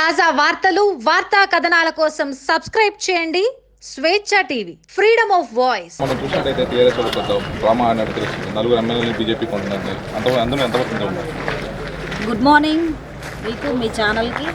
తాజా వార్తలు వార్తా కథనాల కోసం సబ్స్క్రైబ్ చేయండి స్వేచ్ఛ టీవీ ఫ్రీడమ్ ఆఫ్ వాయిస్. మనం చూసినట్టయితే టీఆర్ఎస్ వాళ్ళు పెద్ద డ్రామా అనేది తెలుస్తుంది. నలుగురు ఎమ్మెల్యేలు బీజేపీ కొంటున్నారు అంత ఎంతవరకు నిజం ఉంది? గుడ్ మార్నింగ్ మీకు మీ ఛానల్కి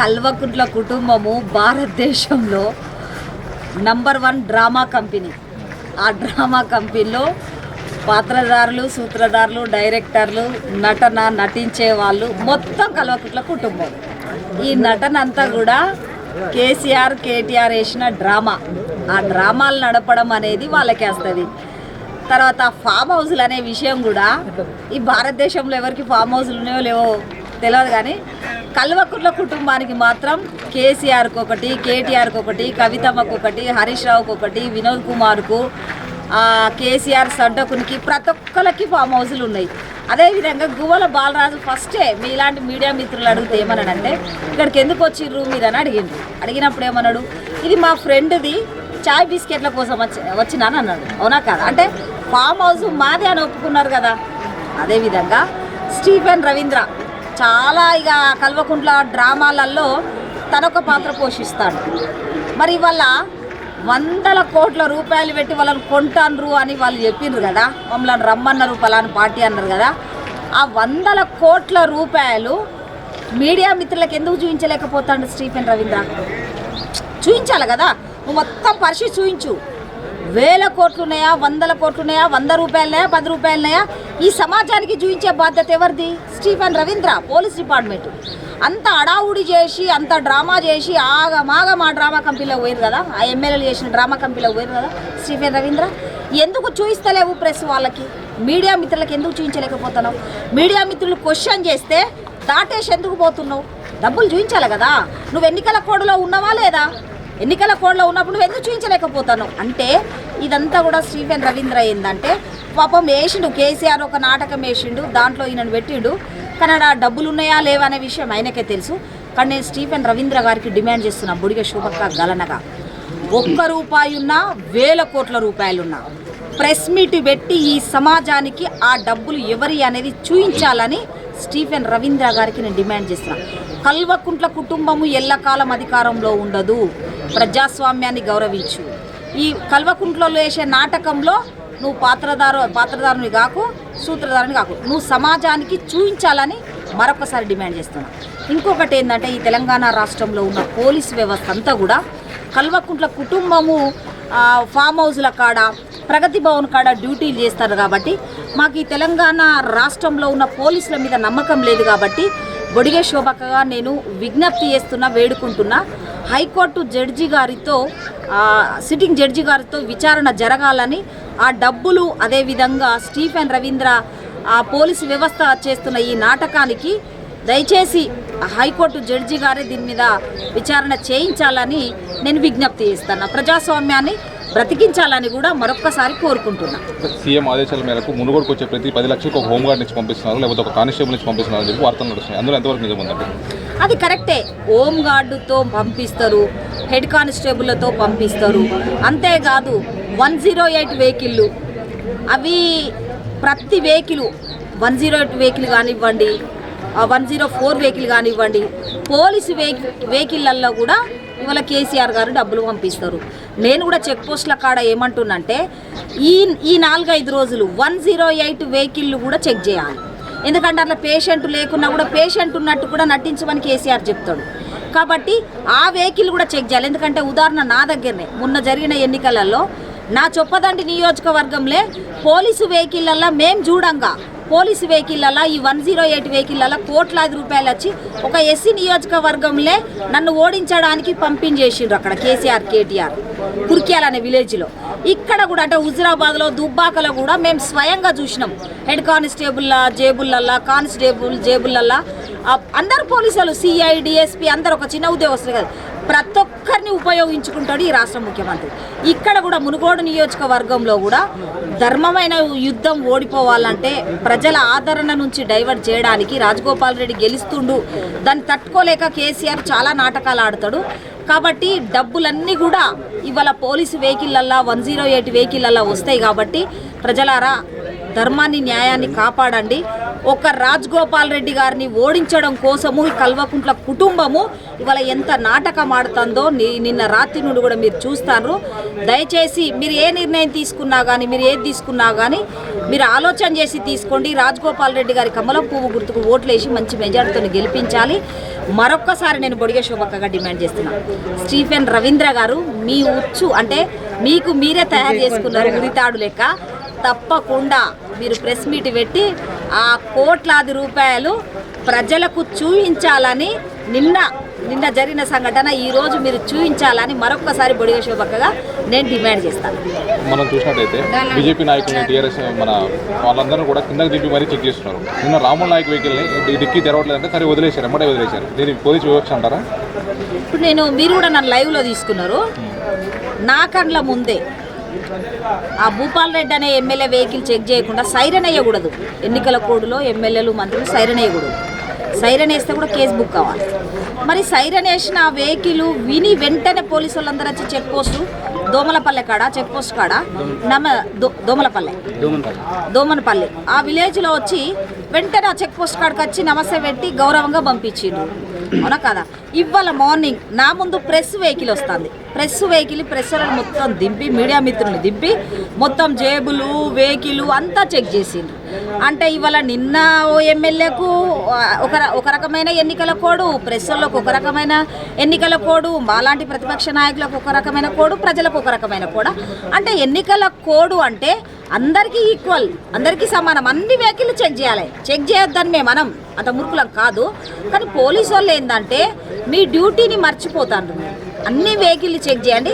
కల్వకుంట్ల కుటుంబము భారతదేశంలో నంబర్ వన్ డ్రామా కంపెనీ. ఆ డ్రామా కంపెనీలో పాత్రధారులు సూత్రధారులు డైరెక్టర్లు నటన నటించే వాళ్ళు మొత్తం కల్వకుంట్ల కుటుంబం. ఈ నటన అంతా కూడా కేసీఆర్ కేటీఆర్ వేసిన డ్రామా. ఆ డ్రామాలు నడపడం అనేది వాళ్ళకి వస్తుంది తర్వాత ఫామ్ హౌస్లు అనే విషయం కూడా ఈ భారతదేశంలో ఎవరికి ఫామ్ హౌస్లు ఉన్నాయో లేవో తెలియదు కానీ కల్వకుర్ల కుటుంబానికి మాత్రం కేసీఆర్కి ఒకటి కేటీఆర్కి ఒకటి కవితమ్మకు ఒకటి హరీష్ రావుకి ఒకటి వినోద్ కుమార్కు కేసీఆర్ సడ్డకునికి ప్రతి ఒక్కరికి ఫామ్ హౌస్లు ఉన్నాయి. అదేవిధంగా గువ్వల బాలరాజు ఫస్టే మీలాంటి మీడియా మిత్రులు అడిగితే ఏమన్నాడంటే ఇక్కడికి ఎందుకు వచ్చిర్రు? మీరు అని అడిగిండ్రు అడిగినప్పుడు ఏమన్నాడు ఇది మా ఫ్రెండ్ది చాయ్ బిస్కెట్ల కోసం వచ్చి వచ్చినాను అన్నాడు. అవునా కాదు? అంటే ఫామ్ హౌస్ మాదే అని ఒప్పుకున్నారు కదా. అదేవిధంగా స్టీఫెన్ రవీంద్ర చాలా ఇక కల్వకుంట్ల డ్రామాలలో తనొక పాత్ర పోషిస్తాడు. మరి వాళ్ళ వందల కోట్ల రూపాయలు పెట్టి వాళ్ళని కొంటాన్రు అని వాళ్ళు చెప్పిండ్రు కదా. మమ్మల్ని రమ్మన్నారు పలాని పార్టీ అన్నారు కదా. ఆ వందల కోట్ల రూపాయలు మీడియా మిత్రులకు ఎందుకు చూపించలేకపోతాడు స్టీఫెన్ రవీంద్ర? చూపించాలి కదా. నువ్వు మొత్తం పరిషి చూపించు. వేల కోట్లు ఉన్నాయా వందల కోట్లు ఉన్నాయా వంద రూపాయలున్నాయా పది రూపాయలున్నాయా? ఈ సమాజానికి చూపించే బాధ్యత ఎవరిది? Stephen Ravindra police department. అంత అడావుడి చేసి అంత డ్రామా చేసి ఆగమాగ మా డ్రామా కంపెనీలో పోయారు కదా? ఆ ఎమ్మెల్యేలు చేసిన డ్రామా కంపెనీలో పోయారు కదా? స్టీఫెన్ రవీంద్ర ఎందుకు చూపిస్తలేవు ప్రెస్ వాళ్ళకి? మీడియా మిత్రులకు ఎందుకు చూపించలేకపోతున్నావు మీడియా మిత్రులు క్వశ్చన్ చేస్తే దాటేసి ఎందుకు పోతున్నావు? డబ్బులు చూపించాలి కదా? నువ్వు ఎన్నికల కోడలో ఉన్నావా లేదా? ఎన్నికల కోడ్లో ఉన్నప్పుడు నువ్వు ఎందుకు చూపించలేకపోతాను అంటే ఇదంతా కూడా స్టీఫెన్ రవీంద్ర ఏంటంటే పాపం వేసిండు కేసీఆర్ ఒక నాటకం వేసిండు దాంట్లో ఈయనను పెట్టిండు. కానీ ఆడ డబ్బులు ఉన్నాయా లేవా అనే విషయం ఆయనకే తెలుసు. కానీ నేను స్టీఫెన్ రవీంద్ర గారికి డిమాండ్ చేస్తున్నా బుడిగ శుభక్క గలనగా. ఒక్క రూపాయి ఉన్నా వేల కోట్ల రూపాయలున్నా. ప్రెస్ మీట్ పెట్టి ఈ సమాజానికి ఆ డబ్బులు ఎవరి అనేది చూయించాలని స్టీఫెన్ రవీంద్ర గారికి నేను డిమాండ్ చేస్తున్నా. కల్వకుంట్ల కుటుంబము ఎల్లకాలం అధికారంలో ఉండదు. ప్రజాస్వామ్యాన్ని గౌరవించు. ఈ కల్వకుంట్లలో వేసే నాటకంలో నువ్వు పాత్రదారు పాత్రదారుని కాకు. సూత్రధారుని కాకు. నువ్వు సమాజానికి చూపించాలని మరొకసారి డిమాండ్ చేస్తున్నా. ఇంకొకటి ఏంటంటే ఈ తెలంగాణ రాష్ట్రంలో ఉన్న పోలీస్ వ్యవస్థ అంతా కూడా కల్వకుంట్ల కుటుంబము ఫామ్ హౌస్ల కాడ ప్రగతి భవన్ కాడ డ్యూటీలు చేస్తారు కాబట్టి మాకు ఈ తెలంగాణ రాష్ట్రంలో ఉన్న పోలీసుల మీద నమ్మకం లేదు కాబట్టి బొడిగే శోభకగా నేను విజ్ఞప్తి చేస్తున్నా వేడుకుంటున్నా. హైకోర్టు జడ్జి గారితో సిట్టింగ్ జడ్జి గారితో విచారణ జరగాలని ఆ డబ్బులు అదేవిధంగా స్టీఫెన్ రవీంద్ర ఆ పోలీసు వ్యవస్థ చేస్తున్న ఈ నాటకానికి దయచేసి హైకోర్టు జడ్జి గారే దీని మీద విచారణ చేయించాలని నేను విజ్ఞప్తి చేస్తాను ప్రజాస్వామ్యాన్ని బ్రతికించాలని కూడా మరొక్కసారి కోరుకుంటున్నా. సీఎం ఆదేశాల మేరకు మునుగోడుకు వచ్చే ప్రతి పది లక్షలకు ఒక హోంగార్డ్ నుంచి పంపిస్తున్నారు లేకపోతే ఒక కానిస్టేబుల్ నుంచి పంపిస్తున్నారు అని చెప్పి వార్తలు నడుస్తున్నాయి. అందులో ఎంతవరకు నిజం ఉందండి? అది కరెక్టే. హోం గార్డుతో పంపిస్తారు. హెడ్ కానిస్టేబుల్లతో పంపిస్తారు. అంతేకాదు వన్ జీరో ఎయిట్ వెహికల్లు. అవి ప్రతి vehicle one zero eight vehicle కానివ్వండి వన్ జీరో ఫోర్ వెహికల్ కానివ్వండి పోలీసు వెహికల్ వెహికల్లల్లో కూడా ఇవాళ కేసీఆర్ గారు డబ్బులు పంపిస్తారు. నేను కూడా చెక్ పోస్టుల కాడ ఏమంటున్నంటే ఈ ఈ నాలుగైదు రోజులు వన్ జీరో ఎయిట్ వెహికల్లు కూడా చెక్ చేయాలి. ఎందుకంటే అట్లా పేషెంట్ లేకున్నా కూడా పేషెంట్ ఉన్నట్టు కూడా నటించమని కేసీఆర్ చెప్తాడు. కాబట్టి ఆ వెహికల్ కూడా చెక్ చేయాలి. ఎందుకంటే ఉదాహరణ నా దగ్గరనే. మొన్న జరిగిన ఎన్నికలలో నా చొప్పదండి నియోజకవర్గంలో పోలీసు వెహికల్లల్లో మేం చూడంగా. పోలీసు వెహికల్లల్లో ఈ వన్ జీరో ఎయిట్ వెహికల్లల్లో కోట్లాది రూపాయలు వచ్చి ఒక ఎస్సీ నియోజకవర్గంలో నన్ను ఓడించడానికి పంపించేసిండ్రు అక్కడ కేసీఆర్ కేటీఆర్ కుర్క్యాల్ అనే విలేజ్లో ఇక్కడ కూడా అంటే హుజురాబాద్లో దుబ్బాకలో కూడా మేము స్వయంగా చూసినాం. హెడ్ కానిస్టేబుల్లా జేబుల్లల్లా కానిస్టేబుల్ జేబుల్లల్లా అందరు పోలీసులు సిఐ డిఎస్పి అందరు ఒక చిన్న ఉద్యోగస్తులు కాదు. ప్రతి ఒక్కరిని ఉపయోగించుకుంటాడు ఈ రాష్ట్ర ముఖ్యమంత్రి. ఇక్కడ కూడా మునుగోడు నియోజకవర్గంలో కూడా ధర్మమైన యుద్ధం ఓడిపోవాలంటే ప్రజల ఆదరణ నుంచి డైవర్ట్ చేయడానికి రాజగోపాల్ రెడ్డి గెలుస్తుండు. దాన్ని తట్టుకోలేక కేసీఆర్ చాలా నాటకాలు ఆడతాడు. కాబట్టి డబ్బులన్నీ కూడా ఇవాళ పోలీసు వెహికల్లల్లా వన్ జీరో ఎయిట్ వెహికల్లల్లా వస్తాయి కాబట్టి ప్రజలారా ధర్మాన్ని న్యాయాన్ని కాపాడండి. ఒక రాజ్గోపాల్ రెడ్డి గారిని ఓడించడం కోసము ఈ కల్వకుంట్ల కుటుంబము ఇవాళ ఎంత నాటకం ఆడుతుందో నిన్న రాత్రి నుండి కూడా మీరు చూస్తారు దయచేసి మీరు ఏ నిర్ణయం తీసుకున్నా కానీ మీరు ఏది తీసుకున్నా కానీ మీరు ఆలోచన చేసి తీసుకోండి. రాజ్గోపాల్ రెడ్డి గారి కమలం పువ్వు గుర్తుకు ఓట్లేసి మంచి మెజార్టీతో గెలిపించాలి. మరొక్కసారి నేను బొడిగే శోభక్కగా డిమాండ్ చేస్తున్నాను స్టీఫెన్ రవీంద్ర గారు మీ ఉచ్చు అంటే మీకు మీరే తయారు చేసుకున్నారు గురితాడు లెక్క. తప్పకుండా మీరు ప్రెస్ మీట్ పెట్టి ఆ కోట్లాది రూపాయలు ప్రజలకు చూపించాలని నిన్న నిన్న జరిగిన సంఘటన ఈ రోజు మీరు చూపించాలని మరొక్కసారి బొడిగ శోభక్కగా నేను డిమాండ్ చేస్తాను. మనం చూసినట్టయితే బీజేపీ నాయకుల్ని టీఆర్ఎస్ మన వాళ్ళందరూ కూడా కిందకి దింపి మరీ చెక్ చేస్తున్నారు. నిన్న రాముల నాయక్ వెహికల్ని డిక్కీ తెరవట్లేదంటే సరే వదిలేశారు ఎమ్మటే వదిలేశారు. దీనికి పోలీసు వివక్ష అంటారా? ఇప్పుడు నేను మీరు కూడా నన్ను లైవ్లో తీసుకున్నారు. నా కండ్ల ముందే ఆ భూపాల్ రెడ్డి అనే ఎమ్మెల్యే వెహికల్ చెక్ చేయకుండా సైరన్ వేయకూడదు. ఎన్నికల కోడ్లో ఎమ్మెల్యేలు మంత్రులు సైరన్ వేయకూడదు. సైరన్ వేస్తే కూడా కేసు బుక్ కావాలి. మరి సైరన్ వేసిన ఆ వెహికల్ విని వెంటనే పోలీసు వాళ్ళందరూ వచ్చి చెక్ పోస్టు దోమలపల్లె కాడ? చెక్ పోస్ట్ కాడ? నమ దోమలపల్లె. దోమనపల్లి ఆ విలేజ్లో వచ్చి వెంటనే ఆ చెక్ పోస్ట్ కాడికి వచ్చి నమస్తే పెట్టి గౌరవంగా పంపించిండ్రు. అవునా కదా? ఇవాళ మార్నింగ్ నా ముందు ప్రెస్ వెహికల్ వస్తుంది. ప్రెస్ వెహికల్ ప్రెస్ మొత్తం దింపి మీడియా మిత్రులు దింపి మొత్తం జేబులు వెహికల్ అంతా చెక్ చేసిండ్రు. అంటే ఇవాళ నిన్న ఓ ఎమ్మెల్యేకు ఒక ఒక రకమైన ఎన్నికల కోడు ప్రెస్ ఒక రకమైన ఎన్నికల కోడు మాలాంటి ప్రతిపక్ష నాయకులకు ఒక రకమైన కోడు ప్రజలకు ఒక రకమైన కూడా? అంటే ఎన్నికల కోడు అంటే అందరికీ ఈక్వల్ అందరికీ సమానం అన్ని వెహికల్ చెక్ చేయాలి. చెక్ చేయొద్దని మేము మనం అంత మురుకులం కాదు. కానీ పోలీసు వాళ్ళు ఏంటంటే మీ డ్యూటీని మర్చిపోతాను అన్ని వెహికల్ చెక్ చేయండి.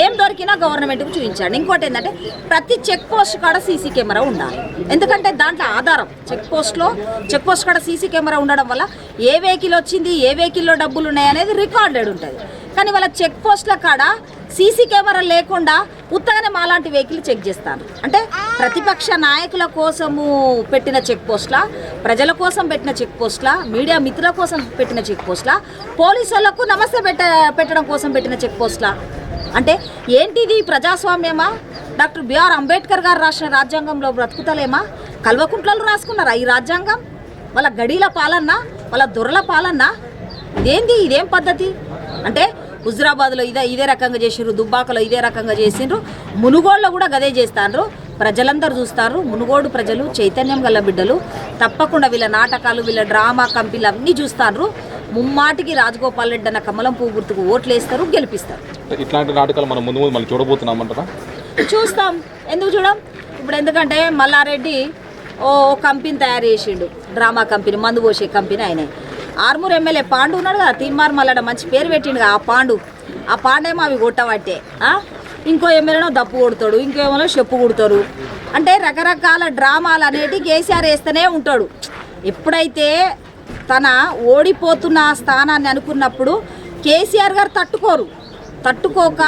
ఏం దొరికినా గవర్నమెంట్కి చూపించండి. ఇంకోటి ఏంటంటే ప్రతి చెక్ పోస్ట్ కాడ సీసీ కెమెరా ఉండాలి. ఎందుకంటే దాంట్లో ఆధారం. చెక్ పోస్ట్లో చెక్ పోస్ట్ కాడ సీసీ కెమెరా ఉండడం వల్ల ఏ వెహికల్ వచ్చింది ఏ వెహికల్లో డబ్బులు ఉన్నాయి అనేది రికార్డెడ్ ఉంటుంది. కానీ వాళ్ళ చెక్ పోస్ట్ల కాడ సీసీ కెమెరా లేకుండా ఉత్తగానే మాలాంటి వెహికల్ చెక్ చేస్తారు. అంటే ప్రతిపక్ష నాయకుల కోసము పెట్టిన చెక్ పోస్ట్ల ప్రజల కోసం పెట్టిన చెక్ పోస్ట్ల మీడియా మిత్రుల కోసం పెట్టిన చెక్ పోస్ట్ల పోలీసులకు నమస్తే పెట్ట పెట్టడం కోసం పెట్టిన చెక్ పోస్ట్ల. అంటే ఏంటిది ప్రజాస్వామ్యమా? డాక్టర్ బిఆర్ అంబేద్కర్ గారు రాసిన రాజ్యాంగంలో బ్రతుకుతలేమా? కల్వకుంట్లలో రాసుకున్నారా ఈ రాజ్యాంగం? వాళ్ళ గడీల పాలన వాళ్ళ దొరల పాలన ఇదేంది? ఇదేం పద్ధతి? అంటే హుజరాబాద్లో ఇదే ఇదే రకంగా చేసిండ్రు దుబ్బాకలో ఇదే రకంగా చేసిండ్రు. మునుగోడులో కూడా గదే చేస్తాండ్రు. ప్రజలందరూ చూస్తారు. మునుగోడు ప్రజలు చైతన్యం గల బిడ్డలు. తప్పకుండా వీళ్ళ నాటకాలు వీళ్ళ డ్రామా కంపెనీలు అన్నీ చూస్తారు ముమ్మాటికి రాజగోపాల్ రెడ్డి అన్న కమలం పువ్వు గుర్తుకు ఓట్లు వేస్తారు గెలిపిస్తారు ఇట్లాంటి నాటకాలు మనం ముందు ముందు మళ్ళీ చూడబోతున్నామంటారా చూస్తాం. ఎందుకు చూడం? ఇప్పుడు ఎందుకంటే మల్లారెడ్డి ఓ కంపెనీ తయారు చేసిండు. డ్రామా కంపెనీ మందు పోసే కంపెనీ ఆయన. ఆర్మూర్ ఎమ్మెల్యే పాండు ఉన్నాడు కదా తీన్మార్ మల్లడ మంచి పేరు పెట్టిండు ఆ పాండు. ఆ పాండేమో అవి కొట్టబట్టే ఇంకో ఎమ్మెల్యేనో దప్పు కొడతాడు ఇంకో ఏమో చెప్పు కొడతారు అంటే రకరకాల డ్రామాలు అనేటి కేసీఆర్ వేస్తూనే ఉంటాడు. ఎప్పుడైతే తన ఓడిపోతున్న ఆ స్థానాన్ని అనుకున్నప్పుడు కేసీఆర్ గారు తట్టుకోరు. తట్టుకోక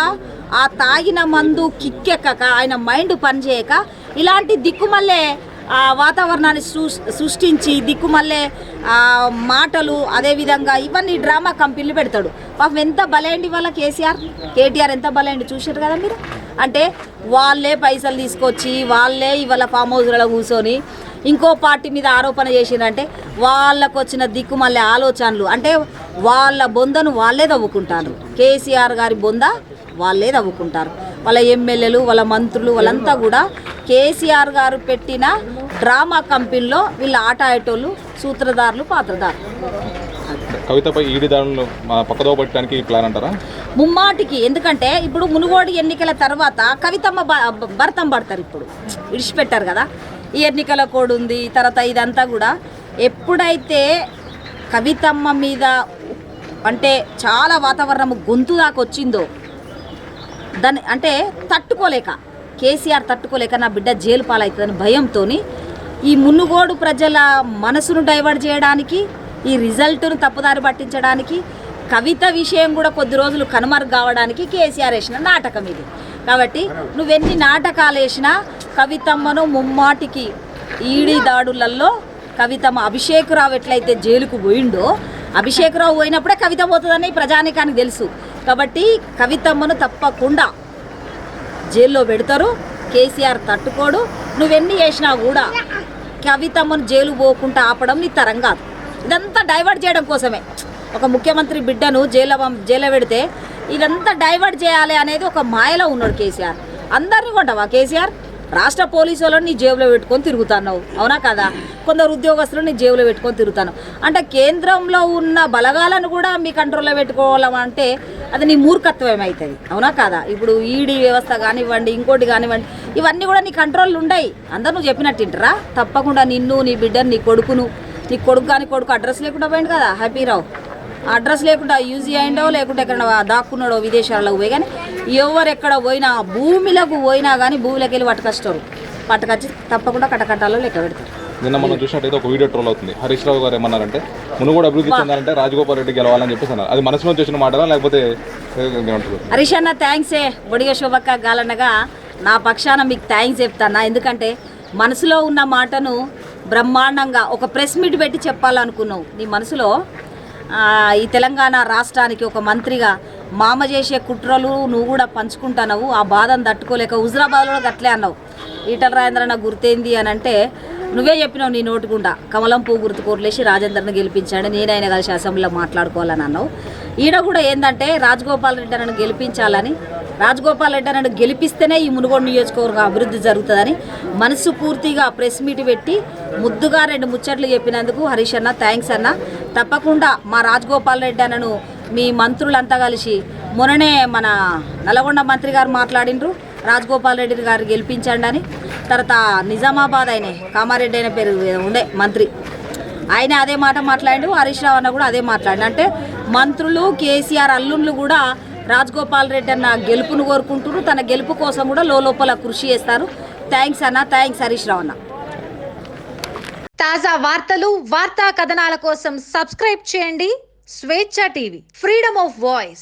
ఆ తాగిన మందు కిక్కెక్కక ఆయన మైండ్ పనిచేయక ఇలాంటి దిక్కుమల్లే వాతావరణాన్ని సృష్టించి దిక్కుమల్లే మాటలు అదేవిధంగా ఇవన్నీ డ్రామా కంపెనీలు పెడతాడు. పాపం ఎంత బలైండి వాళ్ళ కేసీఆర్? కేటీఆర్ ఎంత బలేండి చూశారు కదా మీరు? అంటే వాళ్ళే పైసలు తీసుకొచ్చి వాళ్ళే ఇవాళ ఫామ్ హౌస్లలో కూర్చొని ఇంకో పార్టీ మీద ఆరోపణ చేసిందంటే వాళ్ళకు వచ్చిన దిక్కుమల్లే ఆలోచనలు. అంటే వాళ్ళ బొందను వాళ్ళే తవ్వుకుంటారు. కేసీఆర్ గారి బొంద వాళ్ళే తవ్వుకుంటారు. వాళ్ళ ఎమ్మెల్యేలు వాళ్ళ మంత్రులు వాళ్ళంతా కూడా కేసీఆర్ గారు పెట్టిన డ్రామా కంపెనీలో వీళ్ళ ఆట ఆడేటోళ్ళు సూత్రధారులు పాత్రధారులు. కవితపై ఈడి దాడులను పక్కదో పెట్టడానికి ప్లాన్ అంటారా? ముమ్మాటికి ఎందుకంటే ఇప్పుడు మునుగోడు ఎన్నికల తర్వాత కవితమ్మ భర్తం పడతారు ఇప్పుడు. విడిచిపెట్టారు కదా. ఈ ఎన్నికల కోడ్ ఉంది తర్వాత ఇదంతా కూడా. ఎప్పుడైతే కవితమ్మ మీద అంటే చాలా వాతావరణం గొంతు దాకా వచ్చిందో దాన్ని అంటే తట్టుకోలేక కేసీఆర్ తట్టుకోలేక నా బిడ్డ జైలు పాలవుతుందని భయంతో ఈ మునుగోడు ప్రజల మనసును డైవర్ట్ చేయడానికి ఈ రిజల్ట్ను తప్పుదారి పట్టించడానికి కవిత విషయం కూడా కొద్ది రోజులు కనుమరుగు కావడానికి కేసీఆర్ వేసిన నాటకం ఇది. కాబట్టి నువ్వెన్ని నాటకాలు వేసినా కవితమ్మను ముమ్మాటికి ఈడీ దాడులలో కవితమ్మ అభిషేకరావు ఎట్లయితే జైలుకు పోయిండో అభిషేకరావు పోయినప్పుడే కవిత పోతుందని ప్రజానికానికి తెలుసు. కాబట్టి కవితమ్మను తప్పకుండా జైల్లో పెడతారు. కేసీఆర్ తట్టుకోడు. నువ్వెన్ని చేసినా కూడా కవితమ్మను జైలు పోకుండా ఆపడం నీ తరం కాదు. ఇదంతా డైవర్ట్ చేయడం కోసమే. ఒక ముఖ్యమంత్రి బిడ్డను జైల్లో జైల్లో పెడితే ఇదంతా డైవర్ట్ చేయాలి అనేది ఒక మాయలో ఉన్నాడు కేసీఆర్. అందరినీ కొంటావా కేసీఆర్? రాష్ట్ర పోలీసు వాళ్ళని నీ జేబులో పెట్టుకొని తిరుగుతున్నావు. అవునా కదా? కొందరు ఉద్యోగస్తులు నీ జేబులో పెట్టుకొని తిరుగుతాను. అంటే కేంద్రంలో ఉన్న బలగాలను కూడా మీ కంట్రోల్లో పెట్టుకోవాలం అంటే అది నీ మూర్ఖత్వం అవుతుంది అవునా కాదా? ఇప్పుడు ఈడీ వ్యవస్థ కానివ్వండి ఇంకోటి కానివ్వండి ఇవన్నీ కూడా నీ కంట్రోల్ ఉండయి. అందరు నువ్వు చెప్పినట్టింటరా తప్పకుండా నిన్ను నీ బిడ్డను నీ కొడుకును నీ కొడుకు కానీ కొడుకు అడ్రస్ లేకుండా పోయింది కదా హ్యాపీరావు అడ్రస్ లేకుండా యూజ్ అయిండో లేకుంటే ఎక్కడ దాక్కున్నాడో విదేశాలకు పోయి కానీ ఎవరు ఎక్కడ పోయినా భూమిలకు పోయినా కానీ భూమిలోకి వెళ్ళి పట్టుకొస్తారు. పట్టుకొచ్చి తప్పకుండా కటకట్టాలో లెక్క పెడతారు. నిన్న మనం చూసినట్టయితే ఒక వీడియో ట్రోల్ అవుతుంది. హరీష్ రావు గారు ఏమన్నారంటే మునుగోడు అభివృద్ధి చెందాలంటే రాజగోపాల్ రెడ్డి గెలవాలని చెప్పేసి అన్నారు. అది మనసులో చేసిన మాటలా లేకపోతే ఏమంటారు? హరీష్ అన్న థ్యాంక్సే బొడిగ శోభక్క గాలన్నగా నా పక్షాన మీకు థ్యాంక్స్ చెప్తానా? ఎందుకంటే మనసులో ఉన్న మాటను బ్రహ్మాండంగా ఒక ప్రెస్ మీట్ పెట్టి చెప్పాలనుకున్నావు. నీ మనసులో ఈ తెలంగాణ రాష్ట్రానికి ఒక మంత్రిగా మామ చేసే కుట్రలు నువ్వు కూడా పంచుకుంటున్నావు ఆ బాధను తట్టుకోలేక హుజరాబాద్లో అట్లే అన్నావు. ఈటల రాజేంద్రన్న గుర్తేంది అని అంటే నువ్వే చెప్పినావు నీ నోటుకుండా కమలం పువ్వు గుర్తు కోర్లేసి రాజేందర్ని గెలిపించాడు నేనైనా కలిసి అసెంబ్లీలో మాట్లాడుకోవాలని అన్నావు. ఈడ కూడా ఏంటంటే రాజగోపాల్ రెడ్డి నన్ను గెలిపించాలని రాజగోపాల్ రెడ్డి నన్ను గెలిపిస్తేనే ఈ మునుగోడు నియోజకవర్గం అభివృద్ధి జరుగుతుందని మనసు పూర్తిగా ప్రెస్ మీట్ పెట్టి ముద్దుగా రెండు ముచ్చట్లు చెప్పినందుకు హరీష్ అన్న థ్యాంక్స్ అన్న. తప్పకుండా మా రాజగోపాల్ రెడ్డి అన్నను మీ మంత్రులంతా కలిసి మొన్ననే మన నల్గొండ మంత్రి గారు మాట్లాడిండ్రు. రాజగోపాల్ రెడ్డి గారు గెలిపించండి అని తర్వాత నిజామాబాద్ ఆయన కామారెడ్డి అయిన పేరు ఉండే మంత్రి. ఆయన అదే మాట మాట్లాడు హరీష్ రావు అన్న కూడా అదే మాట్లాడి అంటే మంత్రులు కేసీఆర్ అల్లుళ్ళు కూడా రాజగోపాల్ రెడ్డి అన్న గెలుపును కోరుకుంటున్నారు. తన గెలుపు కోసం కూడా లోపల కృషి చేస్తారు. థ్యాంక్స్ అన్న థ్యాంక్స్ హరీష్ రావు అన్న. తాజా వార్తలు వార్తా కథనాల కోసం సబ్స్క్రైబ్ చేయండి. స్వేచ్ఛ టీవీ ఫ్రీడమ్ ఆఫ్ వాయిస్.